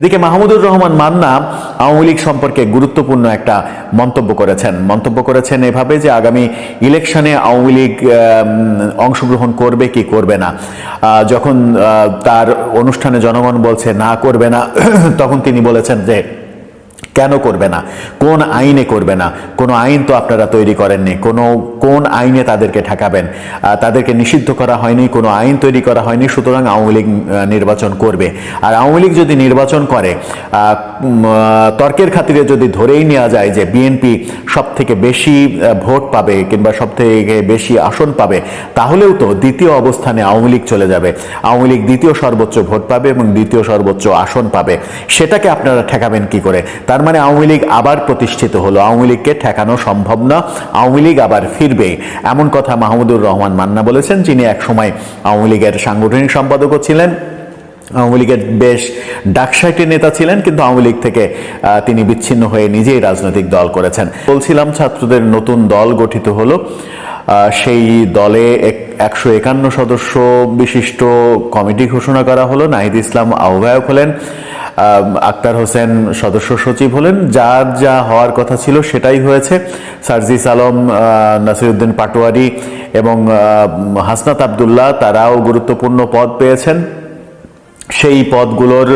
এদিকে মাহমুদুর রহমান মান্না আওয়ামী লীগ সম্পর্কে গুরুত্বপূর্ণ একটা মন্তব্য করেছেন। মন্তব্য করেছেন এভাবে যে আগামী ইলেকশনে আওয়ামী লীগ অংশগ্রহণ করবে কি করবে না। যখন তার অনুষ্ঠানে জনগণ বলছে না করবে না, তখন তিনি বলেছেন যে কেন করবে না? কোন আইনে করবে না? কোনো আইন তো আপনারা তৈরি করেননি। কোনো, কোন আইনে তাদেরকে ঠেকাবেন? তাদেরকে নিষিদ্ধ করা হয়নি, কোনো আইন তৈরি করা হয়নি, সুতরাং আওয়ামী লীগ নির্বাচন করবে। আর আওয়ামী লীগ যদি নির্বাচন করে তর্কের খাতিরে যদি ধরেই নেওয়া যায় যে বিএনপি সব থেকে বেশি ভোট পাবে কিংবা সব থেকে বেশি আসন পাবে, তাহলেও তো দ্বিতীয় অবস্থানে আওয়ামী লীগ চলে যাবে। আওয়ামী লীগ দ্বিতীয় সর্বোচ্চ ভোট পাবে এবং দ্বিতীয় সর্বোচ্চ আসন পাবে। সেটাকে আপনারা ঠেকাবেন কি করে? তার মানে আওয়ামী লীগ আবার প্রতিষ্ঠিত হলো। আওয়ামী লীগকে ঠেকানো সম্ভব না, আওয়ামী লীগ আবার ফিরবে। এমন কথা মাহমুদুর রহমান মান্না বলেছেন, যিনি একসময় আওয়ামী লীগের সাংগঠনিক সম্পাদকও ছিলেন। আওয়ামী লীগের বেশ ডাকসাইটি নেতা ছিলেন, কিন্তু আওয়ামী লীগ থেকে তিনি বিচ্ছিন্ন হয়ে নিজেই রাজনৈতিক দল করেছেন। বলছিলাম, ছাত্রদের নতুন দল গঠিত হলো। সেই দলে একশো একান্ন সদস্য বিশিষ্ট কমিটি ঘোষণা করা হলো। নাহিদ ইসলাম আহ্বায়ক হলেন। আক্তার হোসেন সদস্য সচিব হলেন। যার যা হওয়ার কথা ছিল সেটাই হয়েছে। সার্জিস আলম নাসিরুদ্দিন পাটোয়ারি এবং হাসনাত আবদুল্লাহ, তারাও গুরুত্বপূর্ণ পদ পেয়েছেন। সেই পদগুলোর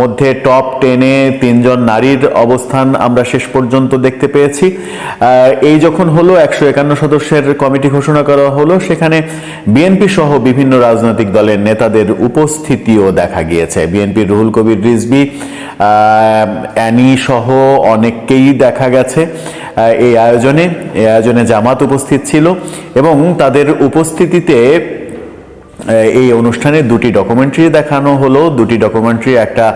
মধ্যে টপ টেনে তিনজন নারীর অবস্থান আমরা শেষ পর্যন্ত দেখতে পেয়েছি। এই যখন হলো, একশো একান্ন সদস্যের কমিটি ঘোষণা করা হলো, সেখানে বিএনপি সহ বিভিন্ন রাজনৈতিক দলের নেতাদের উপস্থিতিও দেখা গিয়েছে। বিএনপির রুহুল কবির রিজবি অ্যানি সহ অনেককেই দেখা গেছে এই আয়োজনে। এই আয়োজনে জামাত উপস্থিত ছিল এবং তাদের উপস্থিতিতে এই অনুষ্ঠানে দুটি ডকুমেন্টারি দেখানো হলো। দুটি ডকুমেন্টারি একটা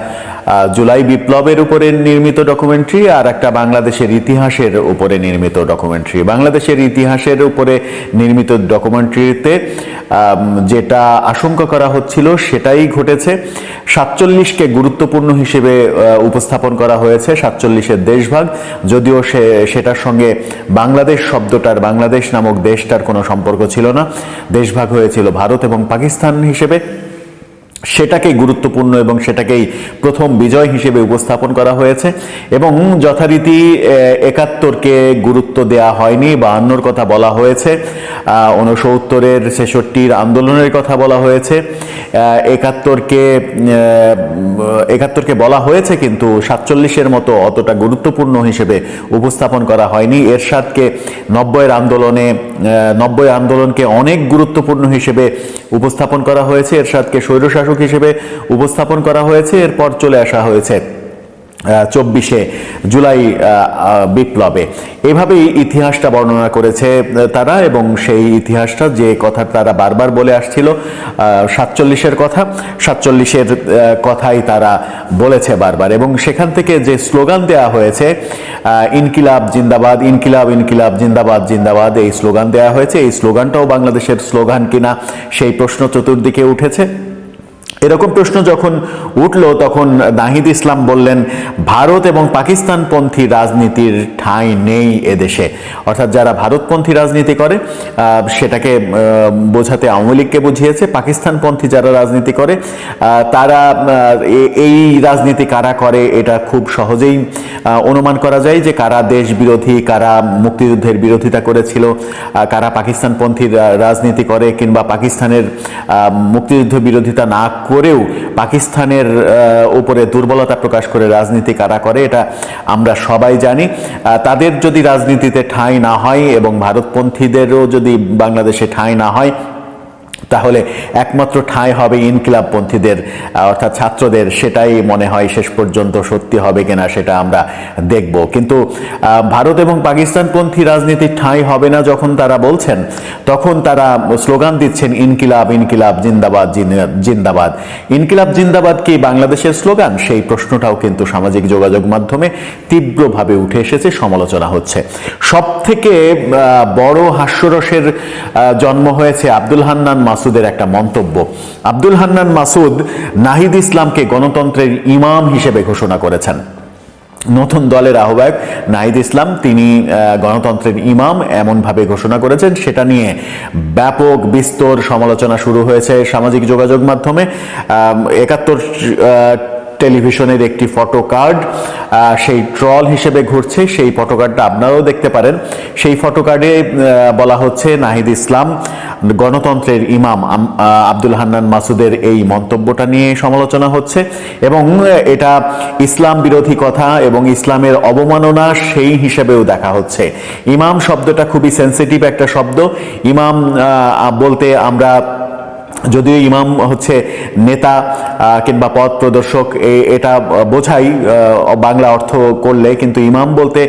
জুলাই বিপ্লবের উপরে নির্মিত ডকুমেন্টারি আর একটা বাংলাদেশের ইতিহাসের উপরে নির্মিত ডকুমেন্টারি বাংলাদেশের ইতিহাসের উপরে নির্মিত ডকুমেন্টারিতে যেটা আশঙ্কা করা হচ্ছিল সেটাই ঘটেছে। সাতচল্লিশকে গুরুত্বপূর্ণ হিসেবে উপস্থাপন করা হয়েছে সাতচল্লিশের দেশভাগ। যদিও সে, সেটার সঙ্গে বাংলাদেশ শব্দটার, বাংলাদেশ নামক দেশটার কোনো সম্পর্ক ছিল না। দেশভাগ হয়েছিল ভারত এবং পাকিস্তান হিসেবে। সেটাকেই গুরুত্বপূর্ণ এবং সেটাকেই প্রথম বিজয় হিসেবে উপস্থাপন করা হয়েছে এবং যথারীতি একাত্তরকে গুরুত্ব দেয়া হয়নি বা অন্যর কথা বলা হয়েছে। উনসত্তরের ছেষট্টির আন্দোলনের কথা বলা হয়েছে। একাত্তরকে একাত্তরকে বলা হয়েছে কিন্তু সাতচল্লিশের মতো অতটা গুরুত্বপূর্ণ হিসেবে উপস্থাপন করা হয়নি। এরশাদকে নব্বইয়ের আন্দোলনে নব্বই আন্দোলনকে অনেক গুরুত্বপূর্ণ হিসেবে উপস্থাপন করা হয়েছে। এরশাদকে স্বৈরশাসক হিসেবে উপস্থাপন করা হয়েছে। এরপর চলে আসা হয়েছে। চব্বিশে জুলাই বিপ্লবে। এভাবেই ইতিহাসটা বর্ণনা করেছে তারা এবং সেই ইতিহাসটা যে কথা তারা বারবার বলে আসছিল সাতচল্লিশের কথা, সাতচল্লিশের কথাই তারা বলেছে বারবার। এবং সেখান থেকে যে স্লোগান দেয়া হয়েছে ইনকিলাব জিন্দাবাদ, ইনকিলাব ইনকিলাব জিন্দাবাদ জিন্দাবাদ, এই স্লোগান দেয়া হয়েছে। এই স্লোগানটাও বাংলাদেশের স্লোগান কিনা, সেই প্রশ্ন চতুর্দিকে উঠেছে। এরকম প্রশ্ন যখন উঠল, তখন নাহিদ ইসলাম বললেন, ভারত এবং পাকিস্তানপন্থী রাজনীতির ঠাঁই নেই এদেশে। অর্থাৎ যারা ভারতপন্থী রাজনীতি করে সেটাকে বোঝাতে আওয়ামী লীগকে বুঝিয়েছে। পাকিস্তানপন্থী যারা রাজনীতি করে তারা এই রাজনীতি কারা করে, এটা খুব সহজেই অনুমান করা যায় যে কারা দেশ বিরোধী, কারা মুক্তিযুদ্ধের বিরোধিতা করেছিল কারা পাকিস্তানপন্থী রাজনীতি করে কিংবা পাকিস্তানের মুক্তিযুদ্ধ বিরোধিতা না করেও পাকিস্তানের উপরে দুর্বলতা প্রকাশ করে রাজনীতি কারা করে, এটা আমরা সবাই জানি। তাদের যদি রাজনীতিতে ঠাঁই না হয় এবং ভারতপন্থীদেরও যদি বাংলাদেশে ঠাঁই না হয় তাহলে একমাত্র ঠাঁই হবে ইনকিলাবপন্থীদের অর্থাৎ ছাত্রদের, সেটাই মনে হয় শেষ পর্যন্ত সত্যি হবে কিনা সেটা আমরা দেখব। কিন্তু ভারত এবং পাকিস্তানপন্থী রাজনীতির ঠাঁই হবে না যখন তারা বলছেন, তখন তারা স্লোগান দিচ্ছেন, ইনকিলাব ইনকিলাব, জিন্দাবাদ জিন্দাবাদ। ইনকিলাব, জিন্দাবাদ কি বাংলাদেশের স্লোগান? সেই প্রশ্নটাও কিন্তু সামাজিক যোগাযোগ মাধ্যমে তীব্রভাবে উঠে এসেছে, সমালোচনা হচ্ছে। সব থেকে বড় হাস্যরসের জন্ম হয়েছে আব্দুল হান্নান মাসুদের একটা মন্তব্য। আব্দুল হান্নান মাসুদ নাহিদ ইসলামকে গণতন্ত্রের ইমাম হিসেবে ঘোষণা করেছেন। নতুন দলের আহ্বায়ক নাহিদ ইসলাম, তিনি গণতন্ত্রের ইমাম এমনভাবে ঘোষণা করেছেন। সেটা নিয়ে ব্যাপক বিস্তর সমালোচনা শুরু হয়েছে সামাজিক যোগাযোগ মাধ্যমে। একাত্তর টেলিভিশনের একটি ফটো কার্ড সেই ট্রল হিসেবে ঘুরছে, সেই ফটো কার্ডটা আপনারাও দেখতে পারেন। সেই ফটো কার্ডে বলা হচ্ছে নাহিদ ইসলাম, গণতন্ত্রের ইমাম আব্দুল হান্নান মাসুদের এই মন্তব্যটা নিয়ে সমালোচনা হচ্ছে এবং এটা ইসলাম বিরোধী কথা এবং ইসলামের অবমাননা সেই হিসেবেও দেখা হচ্ছে। ইমাম শব্দটা খুবই সেন্সিটিভ একটা শব্দ। ইমাম বলতে আমরা যদিও ইমাম হচ্ছে নেতা কিংবা পথ প্রদর্শক এটা বোঝাই বাংলা অর্থ করলে, কিন্তু ইমাম বলতে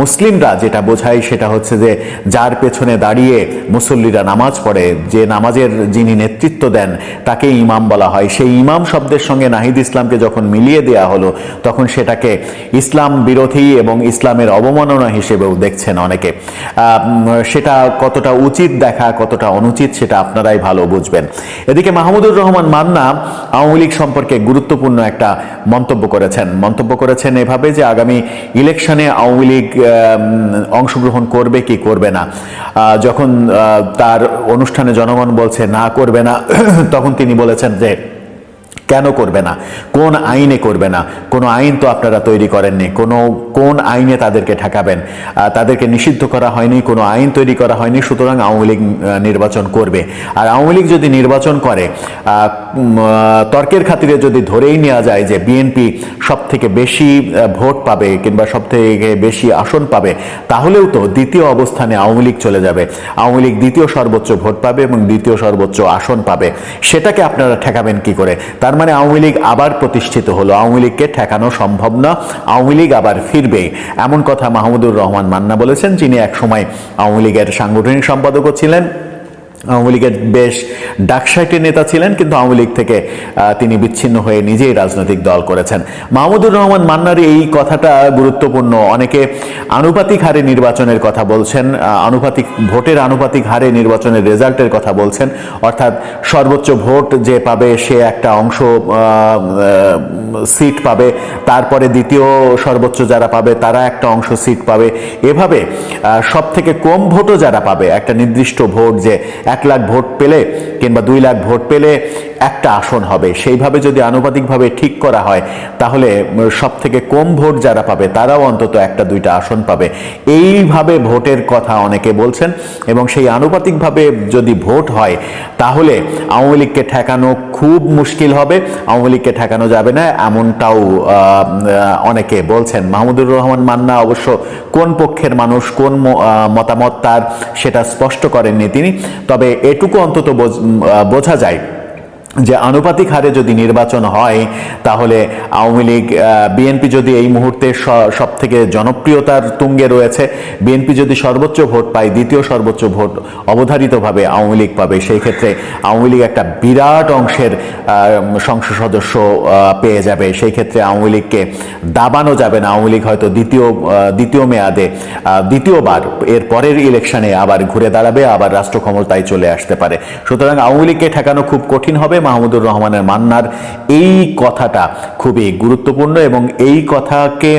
মুসলিমরা যেটা বোঝায় সেটা হচ্ছে যে যার পেছনে দাঁড়িয়ে মুসল্লিরা নামাজ পড়ে, যে নামাজের যিনি নেতৃত্ব দেন, তাকে ইমাম বলা হয়। সেই ইমাম শব্দের সঙ্গে নাহিদ ইসলামকে যখন মিলিয়ে দেয়া হলো, তখন সেটাকে ইসলাম বিরোধী এবং ইসলামের অবমাননা হিসেবেও দেখছেন অনেকে। সেটা কতটা উচিত দেখা, কতটা অনুচিত, সেটা আপনারাই ভালো বুঝবেন। এদিকে মাহমুদুর রহমান মান্না আওয়ামী লীগ সম্পর্কে গুরুত্বপূর্ণ একটা মন্তব্য করেছেন। মন্তব্য করেছেন এভাবে যে আগামী ইলেকশনে আওয়ামী লীগ অংশগ্রহণ করবে কি করবে না। যখন তার অনুষ্ঠানে জনগণ বলছে না করবে না, তখন তিনি বলেছেন যে কেন করবে না? কোন আইনে করবে না? কোনো আইন তো আপনারা তৈরি করেননি। কোনো, কোন আইনে তাদেরকে ঠেকাবেন? তাদেরকে নিষিদ্ধ করা হয়নি, কোনো আইন তৈরি করা হয়নি, সুতরাং আওয়ামী লীগ নির্বাচন করবে। আর আওয়ামী লীগ যদি নির্বাচন করে তর্কের খাতিরে যদি ধরেই নেওয়া যায় যে বিএনপি সব থেকে বেশি ভোট পাবে কিংবা সব থেকে বেশি আসন পাবে, তাহলেও তো দ্বিতীয় অবস্থানে আওয়ামী লীগ চলে যাবে। আওয়ামী লীগ দ্বিতীয় সর্বোচ্চ ভোট পাবে এবং দ্বিতীয় সর্বোচ্চ আসন পাবে। সেটাকে আপনারা ঠেকাবেন কি করে? তার মানে আওয়ামী লীগ আবার প্রতিষ্ঠিত হলো। আওয়ামী লীগকে ঠেকানো সম্ভব না, আওয়ামী লীগ আবার ফিরবে। এমন কথা মাহমুদুর রহমান মান্না বলেছেন, যিনি একসময় আওয়ামী লীগের সাংগঠনিক সম্পাদকও ছিলেন। আওয়ামী লীগের বেশ ডাকসাইটের নেতা ছিলেন, কিন্তু আওয়ামী লীগ থেকে তিনি বিচ্ছিন্ন হয়ে নিজেই রাজনৈতিক দল করেছেন। মাহমুদুর রহমান মান্নার এই কথাটা গুরুত্বপূর্ণ। অনেকে আনুপাতিক হারে নির্বাচনের কথা বলছেন আনুপাতিক ভোটের আনুপাতিক হারে নির্বাচনের রেজাল্টের কথা বলছেন। অর্থাৎ সর্বোচ্চ ভোট যে পাবে সে একটা অংশ সিট পাবে। তারপরে দ্বিতীয় সর্বোচ্চ যারা পাবে, তারা একটা অংশ সিট পাবে। এভাবে সব থেকে কম ভোটও যারা পাবে, একটা নির্দিষ্ট ভোট যে এক লাখ ভোট পেলে কিংবা দুই লাখ ভোট পেলে একটা আসন হবে। সেইভাবে যদি আনুপাতিকভাবে ঠিক করা হয়, তাহলে সব থেকে কম ভোট যারা পাবে, তারাও অন্তত একটা দুইটা আসন পাবে। এইভাবে ভোটের কথা অনেকে বলছেন এবং সেই আনুপাতিকভাবে যদি ভোট হয়, তাহলে আওয়ামী লীগকে ঠেকানো খুব মুশকিল হবে। আওয়ামী লীগকে ঠেকানো যাবে না, এমনটাও অনেকে বলছেন। মাহমুদুর রহমান মান্না অবশ্য কোন পক্ষের মানুষ, কোন মতামত তার, সেটা স্পষ্ট করেননি তিনি। তবে এটুকু অন্তত বোঝা যায় যে আনুপাতিক হারে যদি নির্বাচন হয়, তাহলে আওয়ামী লীগ বিএনপি যদি এই মুহূর্তে সব থেকে জনপ্রিয়তার তুঙ্গে রয়েছে বিএনপি যদি সর্বোচ্চ ভোট পায়, দ্বিতীয় সর্বোচ্চ ভোট অবধারিতভাবে আওয়ামী লীগ পাবে। সেই ক্ষেত্রে আওয়ামী লীগ একটা বিরাট অংশের সংসদ সদস্য পেয়ে যাবে। সেই ক্ষেত্রে আওয়ামী লীগকে দাবানো যাবে না। আওয়ামী লীগ হয়তো দ্বিতীয় দ্বিতীয় মেয়াদে দ্বিতীয়বার এর পরের ইলেকশনে আবার ঘুরে দাঁড়াবে, আবার রাষ্ট্র ক্ষমতায় চলে আসতে পারে। সুতরাং আওয়ামী লীগকে ঠেকানো খুব কঠিন হবে। মাহমুদুর রহমানের মান্নার এই কথাটা খুবই গুরুত্বপূর্ণ এবং এই কথাকে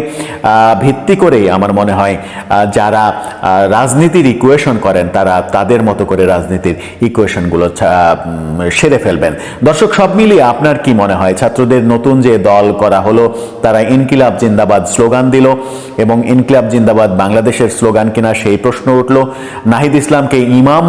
ভিত্তি করেই আমার মনে হয় যারা রাজনীতির ইকুয়েশন করেন, তারা তাদের মতো করে রাজনীতির ইকুয়েশনগুলো সেরে ফেলবেন। দর্শক, সব মিলিয়ে আপনার কি মনে হয়? ছাত্রদের নতুন যে দল করা হলো, তারা ইনকিলাব জিন্দাবাদ স্লোগান দিল এবং ইনকিলাব জিন্দাবাদ বাংলাদেশের স্লোগান কিনা সেই প্রশ্ন উঠল। নাহিদ ইসলামকে ইমাম